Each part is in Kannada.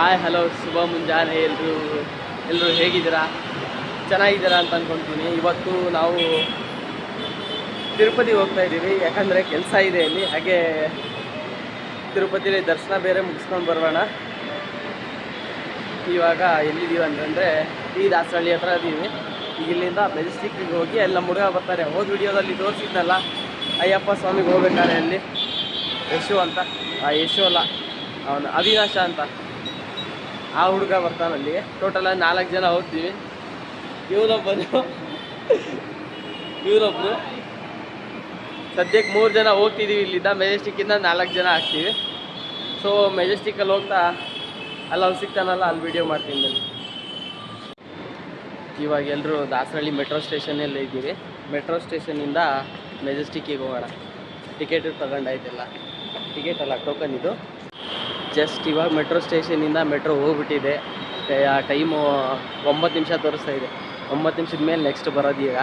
ಹಾಯ್ ಹಲೋ ಶುಭ ಮುಂಜಾನೆ ಎಲ್ಲರೂ ಎಲ್ಲರೂ ಹೇಗಿದ್ದೀರಾ? ಚೆನ್ನಾಗಿದ್ದೀರಾ ಅಂತ ಅಂದ್ಕೊಳ್ತೀನಿ ಇವತ್ತು ನಾವು ತಿರುಪತಿಗೆ ಹೋಗ್ತಾ ಇದ್ದೀವಿ. ಯಾಕಂದರೆ ಕೆಲಸ ಇದೆ ಇಲ್ಲಿ ಹಾಗೆ ತಿರುಪತಿಲಿ ದರ್ಶನ ಬೇರೆ ಮುಗಿಸ್ಕೊಂಡು ಬರೋಣ. ಇವಾಗ ಎಲ್ಲಿದ್ದೀವಿ ಅಂತಂದರೆ ಈ ದಾಸರಳ್ಳಿ ಹತ್ರ ಇದ್ದೀವಿ ಇಲ್ಲಿಂದ ಮೆಜೆಸ್ಟಿಕ್ಗೆ ಹೋಗಿ ಎಲ್ಲ ಹುಡುಗ ಬರ್ತಾರೆ. ಹೋದ ವಿಡಿಯೋದಲ್ಲಿ ತೋರಿಸಿದ್ನಲ್ಲ, ಅಯ್ಯಪ್ಪ ಸ್ವಾಮಿಗೆ ಹೋಗ್ಬೇಕಾದ್ರೆ ಅಲ್ಲಿ? ಯಶು ಅಂತ. ಆ, ಯಶು ಅಲ್ಲ, ಅವನು ಅವಿನಾಶ ಅಂತ. ಆ ಹುಡುಗ ಬರ್ತಾನೆ ಟೋಟಲ್ ನಾಲ್ಕು ಜನ ಹೋಗ್ತೀವಿ. ಇವರೊಬ್ಬರು ಇವರೊಬ್ಬರು ಸದ್ಯಕ್ಕೆ ಮೂರು ಜನ ಹೋಗ್ತಿದ್ದೀವಿ ಇಲ್ಲಿಂದ. ಮೆಜೆಸ್ಟಿಕ್ಕಿಂದ ನಾಲ್ಕು ಜನ ಆಗ್ತೀವಿ. ಸೊ ಮೆಜೆಸ್ಟಿಕ್ಕಲ್ಲಿ ಹೋಗ್ತಾ ಅಲ್ಲಿ ಅವ್ರು ಸಿಗ್ತಾನಲ್ಲ, ಅಲ್ಲಿ ವಿಡಿಯೋ ಮಾಡ್ತೀನಿ ನಾನು ಇವಾಗ ಎಲ್ಲರೂ ದಾಸರಳ್ಳಿ ಮೆಟ್ರೋ ಸ್ಟೇಷನಲ್ಲಿ ಇದ್ದೀವಿ ಮೆಟ್ರೋ ಸ್ಟೇಷನಿಂದ ಮೆಜೆಸ್ಟಿಕ್ಕಿಗೆ ಹೋಗೋಣ. ಟಿಕೆಟ್ ತಗೊಂಡಾಯ್ತಲ್ಲ. ಟಿಕೆಟ್ ಅಲ್ಲ ಟೋಕನ್ ಇದು. ಜಸ್ಟ್ ಇವಾಗ ಮೆಟ್ರೋ ಸ್ಟೇಷನಿಂದ ಮೆಟ್ರೋ ಹೋಗ್ಬಿಟ್ಟಿದೆ. ಆ ಟೈಮು ಒಂಬತ್ತು ನಿಮಿಷ ತೋರಿಸ್ತಾ ಇದೆ. ಒಂಬತ್ತು ನಿಮಿಷದ ಮೇಲೆ ನೆಕ್ಸ್ಟ್ ಬರೋದು ಈಗ.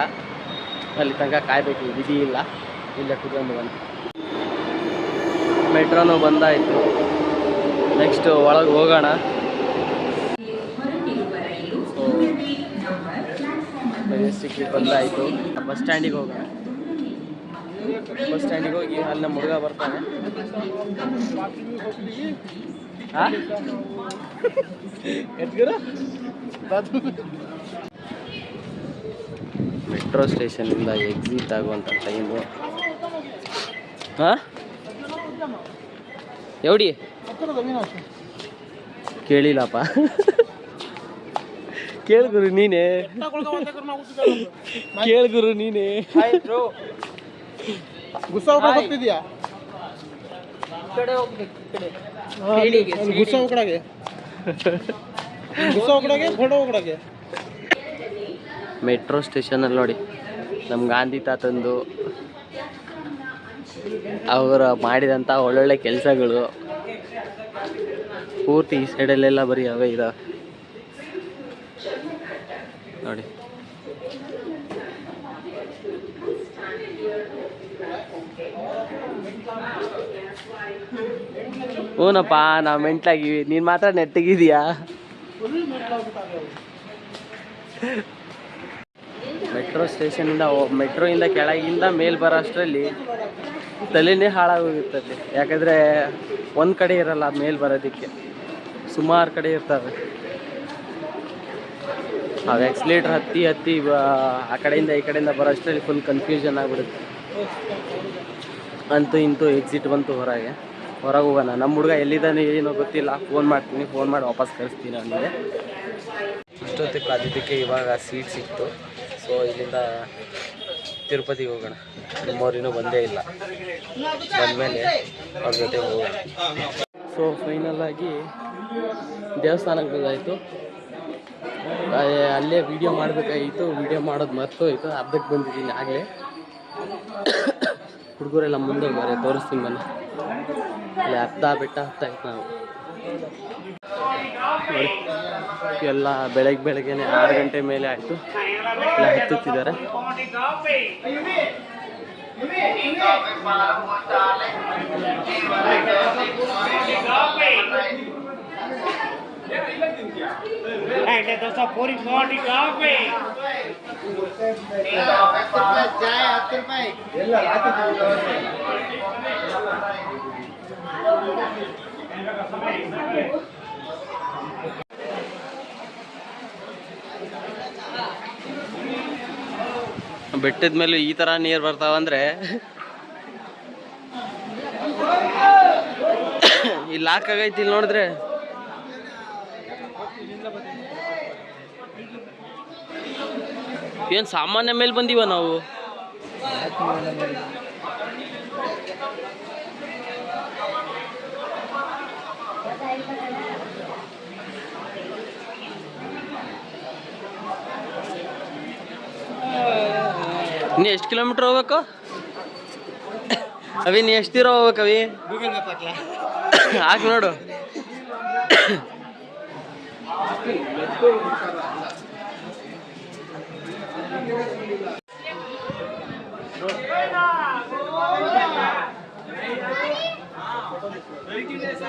ಅಲ್ಲಿ ತನಕ ಕಾಯಬೇಕು ವಿಧಿ ಇಲ್ಲ. ಇಲ್ಲೇ ಕುತ್ಕೊಂಡು ಬಂದು. ಮೆಟ್ರೋನು ಬಂದಾಯಿತು. ನೆಕ್ಸ್ಟ್ ಒಳಗೆ ಹೋಗೋಣ. ಸಿಕ್ಕಿ ಬಂದಾಯಿತು ಬಸ್ ಸ್ಟ್ಯಾಂಡಿಗೆ ಹೋಗೋಣ. ಬಸ್ ಸ್ಟ್ಯಾಂಡಿಗೆ ಹೋಗಿ ಅಲ್ಲಿ ನಮ್ಮ ಹುಡುಗ ಬರ್ತಾನೆ. ಮೆಟ್ರೋ ಸ್ಟೇಷನಿಂದ ಎಕ್ಸಿಟ್ ಆಗುವಂಥ ಟೈಮು ಹಾಂ ಎವಡಿ ಕೇಳಿಲ್ಲಪ್ಪ. ಕೇಳ್ಗುರು ನೀನೇ. ಕೇಳ್ಗುರು ನೀನೇ. ಗುಸ್ಸ ಹೋಗ್ತಿದ್ಯಾ? ಗುಸ್ಸ ಹೋಗಡಾಗೆ ಗುಸ್ಸ ಹೋಗಡಾಗೆ ಫೋಟೋ ಹೋಗಡಾಗೆ ಮೆಟ್ರೋ ಸ್ಟೇಷನಲ್ಲಿ ನೋಡಿ. ನಮ್ಮ ಗಾಂಧಿ ತಾತಂದು ಅವರ ಮಾಡಿದಂಥ ಒಳ್ಳೊಳ್ಳೆ ಕೆಲಸಗಳು. ಪೂರ್ತಿ ಈ ಸೈಡಲ್ಲೆಲ್ಲ ಬರೀ ಅವೇ ಇದಾವೆ. ನೋಡಿ. ಹ್ಞೂನಪ್ಪ ನಾವು ಮೆಂಟ್ಲಾಗಿವಿ ನೀನು ಮಾತ್ರ ನೆಟ್ಟಿಗಿದೀಯಾ? ಮೆಟ್ರೋ ಸ್ಟೇಷನಿಂದ ಮೆಟ್ರೋಯಿಂದ ಕೆಳಗಿಂದ ಮೇಲ್ ಬರೋ ಅಷ್ಟರಲ್ಲಿ ತಲೆನೇ ಹಾಳಾಗೋಗಿರ್ತದೆ ಯಾಕಂದರೆ ಒಂದು ಕಡೆ ಇರಲ್ಲ ಮೇಲ್ ಬರೋದಕ್ಕೆ. ಸುಮಾರು ಕಡೆ ಇರ್ತವೆ ಅವು ಎಕ್ಸ್ಲೇಟ್ರ್ ಹತ್ತಿ ಹತ್ತಿ, ಆ ಕಡೆಯಿಂದ ಈ ಕಡೆಯಿಂದ ಬರೋ ಅಷ್ಟರಲ್ಲಿ ಫುಲ್ ಕನ್ಫ್ಯೂಷನ್ ಆಗಿಬಿಡುತ್ತೆ. ಅಂತೂ ಇಂತೂ ಎಕ್ಸಿಟ್ ಬಂತು ಹೊರಗೆ. ಹೊರಗೆ ಹೋಗೋಣ. ನಮ್ಮ ಹುಡುಗ ಎಲ್ಲಿದ್ದಾನೆ ಏನೋ ಗೊತ್ತಿಲ್ಲ. ಫೋನ್ ಮಾಡ್ತೀನಿ. ಫೋನ್ ಮಾಡಿ ವಾಪಸ್ ಕಳಿಸ್ತೀನಿ ಅಂದರೆ ಅಷ್ಟೊತ್ತಿಗೆ ಅದಕ್ಕೆ ಇವಾಗ ಸೀಟ್ ಸಿಕ್ತು. ಸೊ ಇಲ್ಲಿಂದ ತಿರುಪತಿಗೆ ಹೋಗೋಣ. ನಮ್ಮವ್ರಿನ್ನೂ ಬಂದೇ ಇಲ್ಲ. ಬಂದಮೇಲೆ ಅವ್ರ ಜೊತೆ ಹೋಗೋಣ. ಸೊ ಫೈನಲ್ ಆಗಿ ದೇವಸ್ಥಾನಕ್ಕೆ ಬಂದಾಯಿತು ಅಲ್ಲೇ ವಿಡಿಯೋ ಮಾಡಬೇಕಾಗಿತ್ತು. ವಿಡಿಯೋ ಮಾಡೋದು ಮರ್ತೋಯ್ತು. ಅರ್ಧಕ್ಕೆ ಬಂದಿದ್ದೀನಿ ಆಗಲೇ. ಹುಡುಗರೆಲ್ಲ ಮುಂದೆ ಬರೋ ತೋರಿಸ್ತೀನಿ ಬನ್ನಿ. ಅರ್ಧ ಬೆಟ್ಟ ಹತ್ತಾಯ್ತು ನಾವು. ಎಲ್ಲ ಬೆಳಗ್ಗೆ ಬೆಳಗ್ಗೆನೆ ಆರು ಗಂಟೆ ಮೇಲೆ ಆಯಿತು. ಎಲ್ಲ ಹತ್ತುತ್ತಿದ್ದಾರೆ. ಬೆಟ್ಟದ ಮೇಲೆ ಈ ತರ ನೀರು ಬರ್ತಾವಂದ್ರೆ ಇಲ್ಲಿ ಲಾಕ್ ಆಗೈತಿ ಇಲ್ಲಿ ನೋಡಿದ್ರೆ. ಏನ್ ಸಾಮಾನ್ಯ ಮೇಲೆ ಬಂದಿವ ನಾವು? ಇನ್ನು ಎಷ್ಟು ಕಿಲೋಮೀಟ್ರ್ ಹೋಗ್ಬೇಕು? ಅವಿ ನೀ ಎಷ್ಟು ದೂರ ಹೋಗ್ಬೇಕು ಅವಿ? Google map ಹಾಕ್ಲಾ? ಹಾಕಿ ನೋಡು.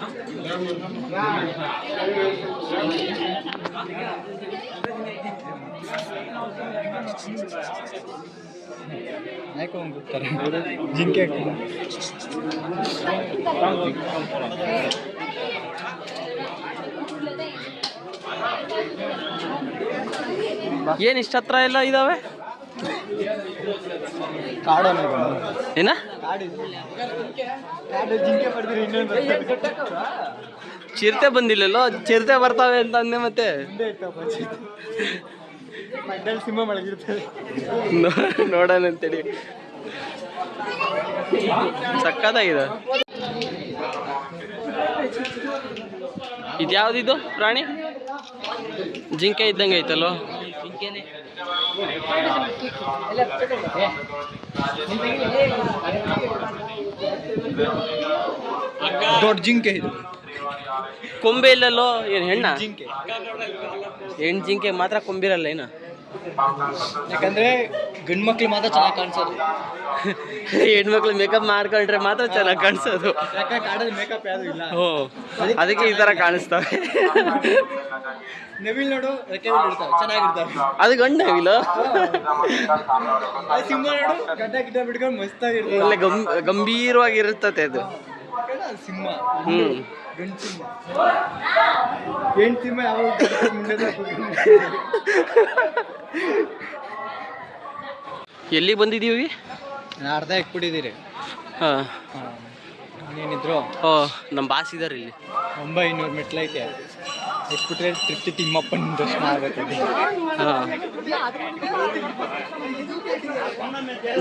ಹೌದೇನೋ ಜಿಂಕೆ ಏನು ಇಷ್ಟ ಹತ್ರ ಎಲ್ಲ ಇದಾವೆ? ಏನ? ಚಿರತೆ ಬಂದಿಲ್ಲಲ್ಲೋ? ಚಿರತೆ ಬರ್ತಾವೆ ಅಂತ ಅಂದೆ ಮತ್ತೆ. ನೋಡೋಣ ಅಂತೇಳಿ. ಸಕ್ಕತ್ತಾಗಿದೆ ಇದ್ಯಾವ್ದಿದು ಪ್ರಾಣಿ? ಜಿಂಕೆ ಇದ್ದಂಗೆ ಐತಲ್ಲೋ? ದೊಡ್ಡ ಜಿಂಕೆ ಇದು. ಕೊಂಬೆ ಇಲ್ಲಲ್ಲೋ ಏನು ಹೆಣ್ಣ? ಜಿಂಕೆ. ಹೆಣ್ಣು ಜಿಂಕೆ ಮಾತ್ರ ಕೊಂಬಿರಲ್ಲ ಏನು ಯಾಕಂದ್ರೆ ಗಂಡು ಮಕ್ಳು ಮಾತ್ರ ಚೆನ್ನಾಗಿ ಕಾಣಿಸೋದು. ಹೆಣ್ಮಕ್ಳು ಮೇಕಪ್ ಮಾಡ್ಕೊಂಡ್ರೆ ಮಾತ್ರ ಚೆನ್ನಾಗಿ ಕಾಣಿಸೋದು. ಮೇಕಪ್ ಯಾವುದು ಇಲ್ಲ. ಓ ಅದಕ್ಕೆ ಈ ಥರ ಕಾಣಿಸ್ತವೆ. ನವಿಲ್ ನೋಡು ರೆಕ್ಕೆ ಇಡ್ತಾವೆ ಚೆನ್ನಾಗಿರ್ತಾವೆ ಅದು ಗಂಡ ನವಿಲು? ಅದು ಸಿಂಹ ನೋಡು ಗಡ್ಡ ಗಿಡ್ಡ ಬಿಟ್ಕೊಂಡು ಮಸ್ತಾಗಿರ್ತದೆ ಒಳ್ಳೆ ಗಂ ಗಂಭೀರವಾಗಿರುತ್ತದೆ ಅದು. ಸಿಂಹ. ಹ್ಞೂ ಗಂಡು ಸಿಂಹ. ಹೆಣ್ಣು ಎಲ್ಲಿ ಬಂದಿದ್ದೀವಿ ಅರ್ಧ ಇಟ್ಬಿಟ್ಟಿದ್ದೀರಿ. ಹಾಂ. ಏನಿದ್ರು ನಮ್ಮ ಬಾಸ್ ಇದಾರೆ ಇಲ್ಲಿ. ಒಂಬೈನೂರು ಮೆಟ್ಲೈತೆ. ಇಟ್ಬಿಟ್ರೆ ತೃಪ್ತಿ ತಿಮ್ಮಪ್ಪನ ದರ್ಶನ ಆಗುತ್ತೆ ಹಾಂ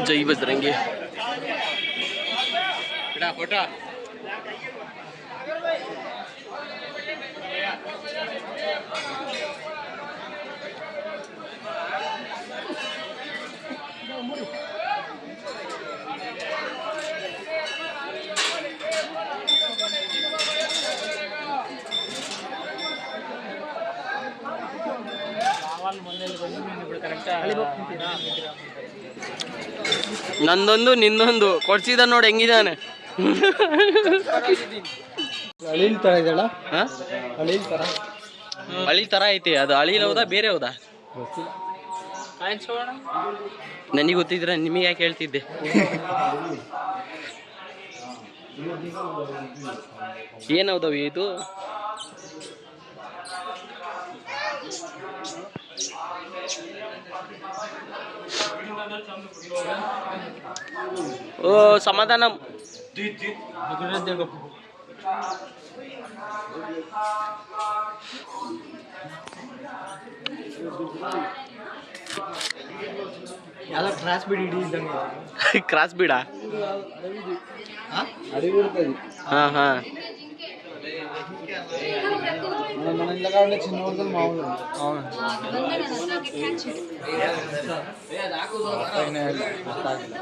ಜೈ ಬಜರಂಗಿ ಫೋಟೋ ನಂದೊಂದು ನಿನ್ನೊಂದು. ಕೊಡ್ಸಿದ ನೋಡಿ ಹೆಂಗಿದಾನೆ. ಅಳಿಲ್ ತರ ಅಳಿಲ್ ತರ. ಅಳಿಲ್ ತರ ಐತಿ. ಅದು ಅಳಿಲ್ ಹೌದಾ ಬೇರೆ ಹೌದಾ? ನನಗೆ ಗೊತ್ತಿದ್ರೆ ನಿಮಗೆ ಯಾಕೆ ಹೇಳ್ತಿದ್ದೆ? ಏನೌದವಿ ಇದು? ಓ ಸಮಾಧಾನ ಎಲ್ಲ ಕ್ರಾಸ್ ಬಿಡಿ ಹಿಡಿ ಇದ್ದಂಗೆ ಕ್ರಾಸ್ ಬಿಡ ಅಡಿಗೆ ಇರ್ತದೆ ಹಾಂ ಹಾಂ మన ఇళ్ళ కాకుండా చిన్న వందలు మామూలు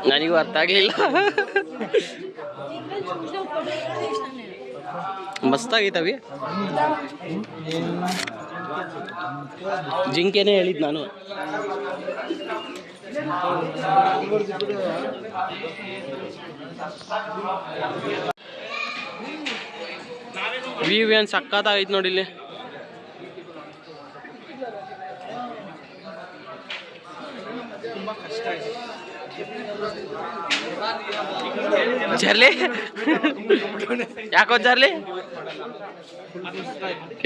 ನನಗೂ ಅರ್ಥ ಆಗಲಿಲ್ಲ ಮಸ್ತಾಗೈತವಿ ಜಿಂಕೆನೇ ಹೇಳಿದ್ ನಾನು ವ್ಯೂ ಏನು ಸಕ್ಕತ್ತಾಗೈತೆ ನೋಡಿ ಇಲ್ಲಿ ಜರ್ಲಿ? ಯಾಕೋ ಜರ್ಲಿ?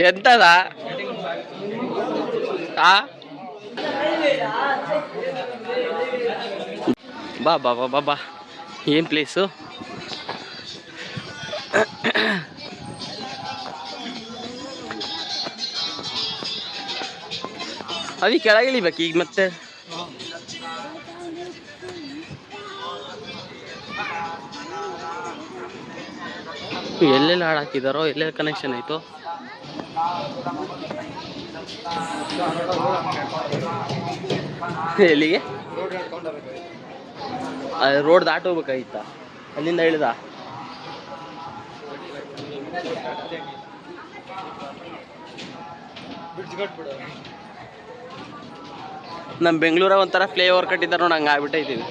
ಎಂತದ? ಬಾ ಬಾ ಬಾ ಬಾ ಬಾ. ಏನು ಪ್ಲೇಸು ಅದಿ ಕೆಳಗಿಳಿಬೇಕು ಈಗ ಮತ್ತೆ. ಎಲ್ಲೆಲ್ಲಿ ಹಾಡು ಹಾಕಿದಾರೋ, ಎಲ್ಲೆಲ್ಲಿ ಕನೆಕ್ಷನ್ ಆಯಿತು. ಎಲ್ಲಿಗೆ? ರೋಡ್ ದಾಟೋಗ್ಬೇಕಾಗಿತ್ತ ಅಲ್ಲಿಂದ ಇಳಿದ ನಮ್ಮ ಬೆಂಗಳೂರಾಗ ಒಂಥರ ಫ್ಲೇ ಓವರ್ ಕಟ್ಟಿದ್ದಾರೆ ನೋಡಿ, ಹಂಗೆ ಆಗ್ಬಿಟ್ಟೈತೀವಿ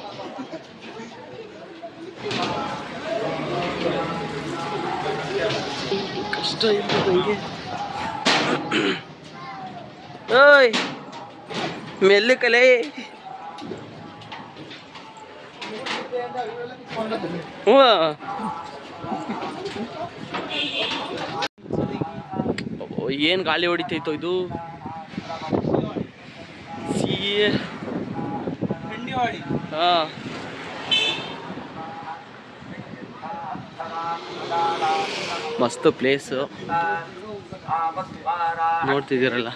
ಇಲ್ಲ ನಂಗೆ ಓಯ್ ಮೆಲ್ಲು ಕಲೆ ಹ್ಞೂ ಏನು ಗಾಳಿ ಹೊಡಿತೈತೋ ಇದು? ಸಿ ಹಾಂ. ಮಸ್ತ್ ಪ್ಲೇಸು ನೋಡ್ತಿದ್ದೀರಲ್ಲ.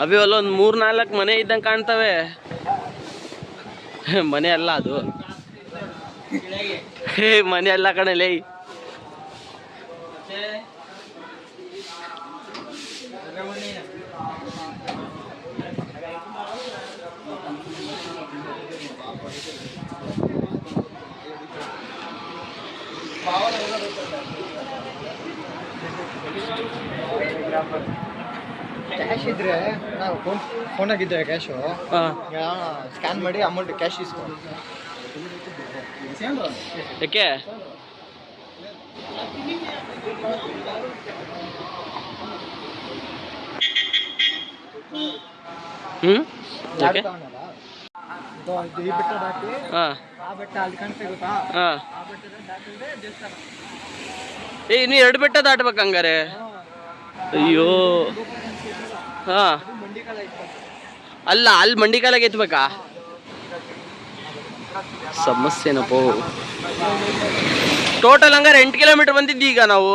ಅವಿ ಅಲ್ಲೊಂದು ಮೂರ್ ನಾಲ್ಕು ಮನೆ ಇದ್ದಂಗೆ ಕಾಣ್ತವೆ. ಮನೆ ಅಲ್ಲ ಅದು. ಹೇ, ಮನೆ ಅಲ್ಲ ಕಣಲೇ ಕ್ಯಾಶ್ ಇದ್ರೆ ನಾವು ಫೋನ್ ಫೋನಾಗಿದ್ದೆ ಕ್ಯಾಶು ಸ್ಕ್ಯಾನ್ ಮಾಡಿ ಅಮೌಂಟ್ ಕ್ಯಾಶ್ ಇಸ್ಕೊಂಡು ಯಾಕೆ? ಹ್ಞೂ ಯಾಕೆ? ಈ ಬೆಟ್ಟ ದಾಟಿ ಹಾಂ. ಆ ಬೆಟ್ಟ ಅಲ್ಲಿ ಹಾಂ. ಏ ಇನ್ನು ಎರಡು ಬೆಟ್ಟ ದಾಟ್ಬೇಕು ಹಂಗಾರೆ ಅಯ್ಯೋ. ಹಾಂ. ಅಲ್ಲ, ಅಲ್ಲಿ ಮಂಡಿ ಕಾಲಾಗ ಎತ್ಬೇಕಾ? ಸಮಸ್ಯೆನಪ್ಪ. ಟೋಟಲ್ ಹಂಗಾರೆ ಎಂಟು ಕಿಲೋಮೀಟರ್ ಬಂದಿದ್ವಿ ಈಗ ನಾವು.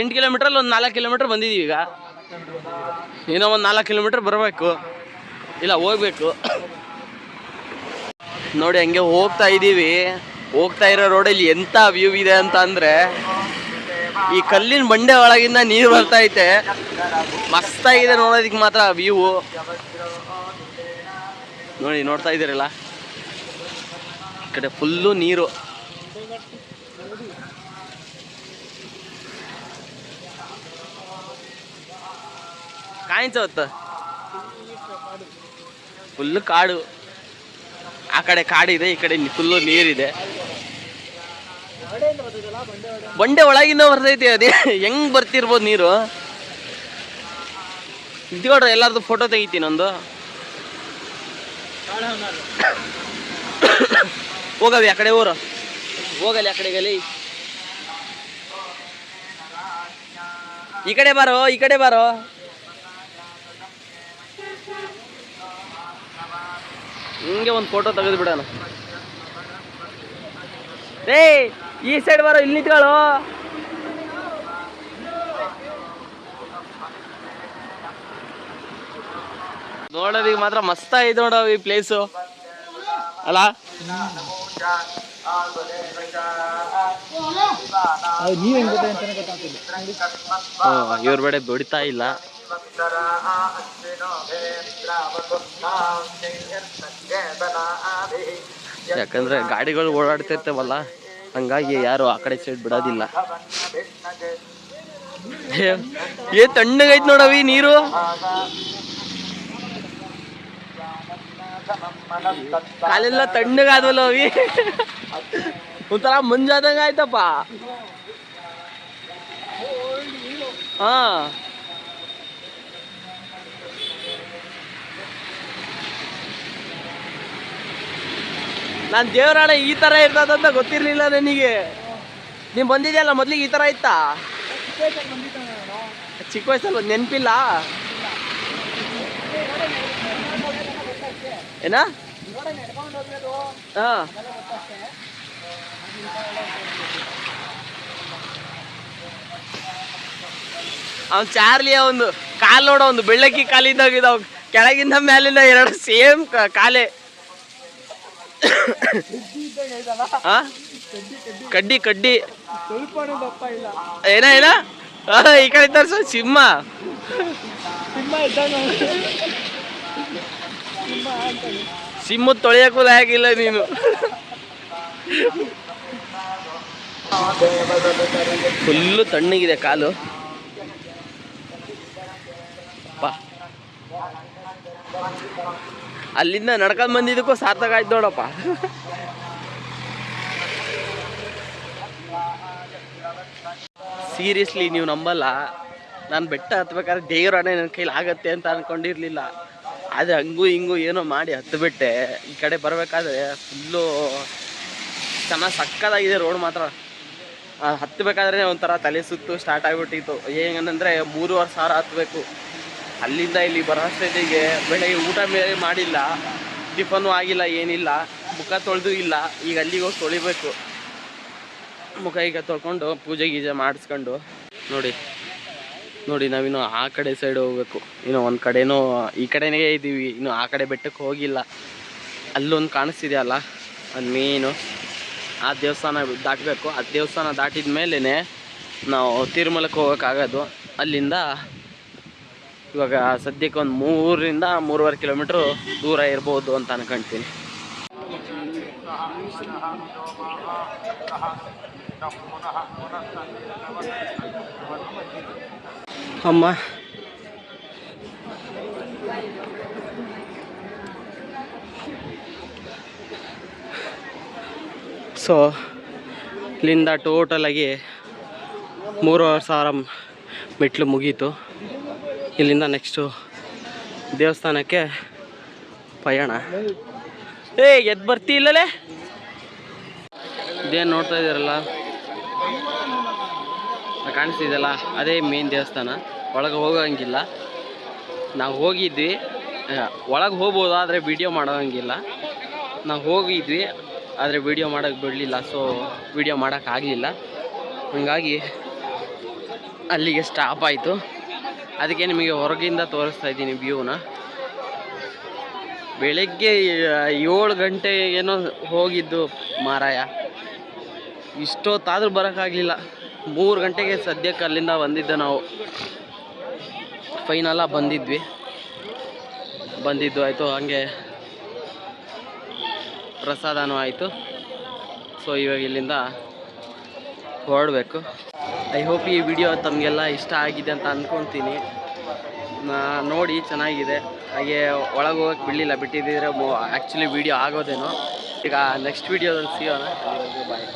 ಎಂಟು ಕಿಲೋಮೀಟ್ರಲ್ಲಿ ಒಂದು ನಾಲ್ಕು ಕಿಲೋಮೀಟರ್ ಬಂದಿದ್ದೀವಿ ಈಗ. ಏನೋ ಒಂದು ನಾಲ್ಕು ಕಿಲೋಮೀಟರ್ ಬರಬೇಕು. ಇಲ್ಲ, ಹೋಗ್ಬೇಕು. ನೋಡಿ, ಹಂಗೆ ಹೋಗ್ತಾ ಇದ್ದೀವಿ ಹೋಗ್ತಾ ಇರೋ ರೋಡಲ್ಲಿ ಎಂಥ ವ್ಯೂ ಇದೆ ಅಂತ ಅಂದರೆ ಈ ಕಲ್ಲಿನ ಬಂಡೆ ಒಳಗಿಂದ ನೀರು ಬರ್ತಾ ಐತೆ. ಮಸ್ತಾಗಿದೆ ನೋಡೋದಿಕ್ ಮಾತ್ರ ವ್ಯೂ ನೋಡಿ, ನೋಡ್ತಾ ಇದ್ದೀರಲ್ಲ? ಈ ಕಡೆ ಫುಲ್ಲು ನೀರು. ಕಾಣಿಸೋತ್ತ ಫುಲ್ಲು ಕಾಡು. ಆ ಕಡೆ ಕಾಡಿದೆ, ಈ ಕಡೆ ಫುಲ್ಲು ನೀರಿದೆ. ಬಂಡೆ ಒಳಗಿನ ಬರ್ತೈತಿ, ಅದೇ ಹೆಂಗ್ ಬರ್ತಿರ್ಬೋದು ನೀರು? ಇದ್ಕೊಡ್ರಿ ಎಲ್ಲಾರ್ದು ಫೋಟೋ ತೆಗಿತೀನಿ ಒಂದು ಹೋಗವಿ ಆ ಕಡೆ ಊರು. ಹೋಗಲಿ ಆ ಕಡೆ ಗಲಿ ಈ ಕಡೆ ಬಾರೋ, ಈ ಕಡೆ ಬಾರೋ. ಹಿಂಗೆ ಒಂದು ಫೋಟೋ ತೆಗೆದು ಬಿಡೋಣ ರೇ ಈ ಸೈಡ್ ಬರೋ ಇಲ್ಲಿ ನಿಂತ್ಕೊಳ್ಳು. ನೋಡೋದಿಗೆ ಮಾತ್ರ ಮಸ್ತ್ ಆಯ್ತು ನೋಡೋ ಈ ಪ್ಲೇಸು ಅಲ್ಲ? ಇವ್ರ ಬೇಡ ಬಿಡ್ತಾ ಇಲ್ಲ. ಯಾಕಂದ್ರೆ ಗಾಡಿಗಳು ಓಡಾಡ್ತಿರ್ತವಲ್ಲ. ಹಂಗಾಗಿ ಯಾರು ಆ ಕಡೆ ಸೈಡ್ ಬಿಡೋದಿಲ್ಲ. ಏ- ತಣ್ಣಗೈತ್ ನೋಡವಿ ನೀರು. ಅಲ್ಲೆಲ್ಲ ತಣ್ಣಗಾದ್ವಲ್ಲ ಅವಿ. ಒಂಥರ ಮುಂಜಾದಂಗ ಆಯ್ತಪ್ಪ ಹಾ. ನಾನು ದೇವರಾಣ ಈ ತರ ಇರ್ತದಂತ ಗೊತ್ತಿರ್ಲಿಲ್ಲ ನನಗೆ. ನೀನ್ ಬಂದಿದ್ಯಲ್ಲ ಮೊದ್ಲಿಗೆ ಈ ತರ ಇತ್ತಾ? ಚಿಕ್ಕ ವಯಸ್ಸಲ್ಲಿ ನೆನಪಿಲ್ಲ? ಏನ? ಹಾಂ. ಅವ್ನು ಚಾರ್ಲಿ ಒಂದು ಕಾಲು ನೋಡೋ ಒಂದು ಬೆಳ್ಳಕ್ಕಿ ಕಾಲಿದ್ದಾಗ ಇದಾವ್ ಕೆಳಗಿಂದ ಮೇಲಿಂದ ಎರಡು ಸೇಮ್ ಕಾಲೇ. ಆ? ಕಡ್ಡಿ ಕಡ್ಡಿ. ಏನ ಏನ? ಈ ಕಡೆ ತರ್ಸು, ಸಿಂಹ. ಸಿಂಹ ಸಿಂಹ ತೊಳೆಯಕ್ಕೂ ಲಾಗಿಲ್ಲ ನೀನು. ಫುಲ್ಲು ತಣ್ಣಗಿದೆ ಕಾಲು. ಅಲ್ಲಿಂದ ನಡ್ಕೊಂಡ್ ಬಂದಿದ್ದಕ್ಕೂ ಸಾರ್ಥಕ ಆಯ್ತು ನೋಡಪ್ಪ. ಸೀರಿಯಸ್ಲಿ ನೀವು ನಂಬಲ್ಲ. ನಾನು ಬೆಟ್ಟ ಹತ್ಬೇಕಾದ್ರೆ ದೇವರಾಣೆ ನನ್ನ ಕೈಲಿ ಆಗತ್ತೆ ಅಂತ ಅನ್ಕೊಂಡಿರ್ಲಿಲ್ಲ. ಆದರೆ ಹಂಗೂ ಹಿಂಗೂ ಏನೋ ಮಾಡಿ ಹತ್ತುಬಿಟ್ಟೆ ಈ ಕಡೆ ಬರಬೇಕಾದ್ರೆ ಫುಲ್ಲು ಚೆನ್ನಾಗಿ ಸಕ್ಕದಾಗಿದೆ ರೋಡ್ ಮಾತ್ರ. ಹತ್ತಬೇಕಾದ್ರೆ ಒಂಥರ ತಲೆ ಸುತ್ತು ಸ್ಟಾರ್ಟ್ ಆಗಿಬಿಟ್ಟಿತ್ತು. ಹೆಂಗಂದ್ರೆ ಮೂರುವರೆ ಸಾವಿರ ಹತ್ತಬೇಕು ಅಲ್ಲಿಂದ ಇಲ್ಲಿ ಬರೋ ಅಷ್ಟೊತ್ತಿಗೆ ಬೆಳಗ್ಗೆ ಊಟ ಮೇಲೆ ಮಾಡಿಲ್ಲ ಟಿಫನ್ ಆಗಿಲ್ಲ, ಏನಿಲ್ಲ, ಮುಖ ತೊಳೆದು ಇಲ್ಲ, ಈಗ ಅಲ್ಲಿಗೆ ಹೋಗಿ ತೊಳಿಬೇಕು. ಮುಖ ಈಗ ತೊಳ್ಕೊಂಡು ಪೂಜೆ ಗೀಜೆ ಮಾಡಿಸ್ಕೊಂಡು ನೋಡಿ ನೋಡಿ ನಾವಿನ್ನು ಆ ಕಡೆ ಸೈಡ್ ಹೋಗ್ಬೇಕು. ಇನ್ನು ಒಂದು ಕಡೆನೂ ಈ ಕಡೆನೇ ಇದ್ದೀವಿ ಇನ್ನು ಆ ಕಡೆ ಬೆಟ್ಟಕ್ಕೆ ಹೋಗಿಲ್ಲ. ಅಲ್ಲೊಂದು ಕಾಣಿಸ್ತಿದೆಯಲ್ಲ ಅದು ಮೇನು ಆ ದೇವಸ್ಥಾನ ದಾಟಬೇಕು. ಆ ದೇವಸ್ಥಾನ ದಾಟಿದ ಮೇಲೇ ನಾವು ತಿರುಮಲಕ್ಕೆ ಹೋಗೋಕ್ಕಾಗೋದು. ಅಲ್ಲಿಂದ ಇವಾಗ ಸದ್ಯಕ್ಕೆ ಒಂದು ಮೂರರಿಂದ ಮೂರುವರೆ ಕಿಲೋಮೀಟ್ರ್ ದೂರ ಇರ್ಬೋದು ಅಂತ ಅನ್ಕೊಂತೀನಿ. ಅಮ್ಮ. ಸೊ ಇಲ್ಲಿಂದ ಟೋಟಲಾಗಿ ಮೂರುವರೆ ಸಾವಿರ ಮೆಟ್ಲು ಮುಗೀತು. ಇಲ್ಲಿಂದ ನೆಕ್ಸ್ಟು ದೇವಸ್ಥಾನಕ್ಕೆ ಪಯಣ. ಏ ಎದ್ದು ಬರ್ತಿ ಇಲ್ಲಲೇ? ಇದೇನು ನೋಡ್ತಾ ಇದ್ದೀರಲ್ಲ? ಕಾಣಿಸ್ತಿದೆಯಲ್ಲ, ಅದೇ ಮೇನ್ ದೇವಸ್ಥಾನ. ಒಳಗೆ ಹೋಗೋಂಗಿಲ್ಲ. ನಾವು ಹೋಗಿದ್ವಿ. ಒಳಗೆ ಹೋಗ್ಬೋದು, ಆದರೆ ವಿಡಿಯೋ ಮಾಡೋಂಗಿಲ್ಲ. ನಾವು ಹೋಗಿದ್ವಿ, ಆದರೆ ವಿಡಿಯೋ ಮಾಡೋಕ್ಕೆ ಬಿಡಲಿಲ್ಲ ಸೊ ವಿಡಿಯೋ ಮಾಡೋಕ್ಕಾಗಲಿಲ್ಲ ಹಾಗಾಗಿ ಅಲ್ಲಿಗೆ ಸ್ಟಾಪ್ ಆಯಿತು. ಅದಕ್ಕೆ ನಿಮಗೆ ಹೊರಗಿಂದ ತೋರಿಸ್ತಾ ಇದ್ದೀನಿ ವ್ಯೂನ. ಬೆಳಗ್ಗೆ ಏಳು ಗಂಟೆ ಏನೋ ಹೋಗಿದ್ದು ಮಾರಾಯ. ಇಷ್ಟೊತ್ತಾದರೂ ಬರೋಕ್ಕಾಗಲಿಲ್ಲ. ಮೂರು ಗಂಟೆಗೆ ಸದ್ಯಕ್ಕೆ ಅಲ್ಲಿಂದ ಬಂದಿದ್ದೆ ನಾವು. ಫೈನಲ್ಲ ಬಂದಿದ್ವಿ. ಬಂದಿದ್ದು ಆಯಿತು, ಹಾಗೆ ಪ್ರಸಾದನೂ ಆಯಿತು. ಸೊ ಇವಾಗ ಇಲ್ಲಿಂದ ಹೊರಡಬೇಕು. ಐ ಹೋಪ್ ಈ ವಿಡಿಯೋ ತಮಗೆಲ್ಲ ಇಷ್ಟ ಆಗಿದೆ ಅಂತ ಅಂದ್ಕೊತೀನಿ ನೋಡಿ ಚೆನ್ನಾಗಿದೆ. ಹಾಗೆ ಒಳಗೆ ಹೋಗಕ್ಕೆ ಬಿಡಲಿಲ್ಲ ಬಿಟ್ಟಿದ್ದಿದ್ರೆ ಆ್ಯಕ್ಚುಲಿ ವಿಡಿಯೋ ಆಗೋದೇನೋ. ಈಗ ನೆಕ್ಸ್ಟ್ ವಿಡಿಯೋದಲ್ಲಿ ಸಿಗೋಣ. ಬಾಯ್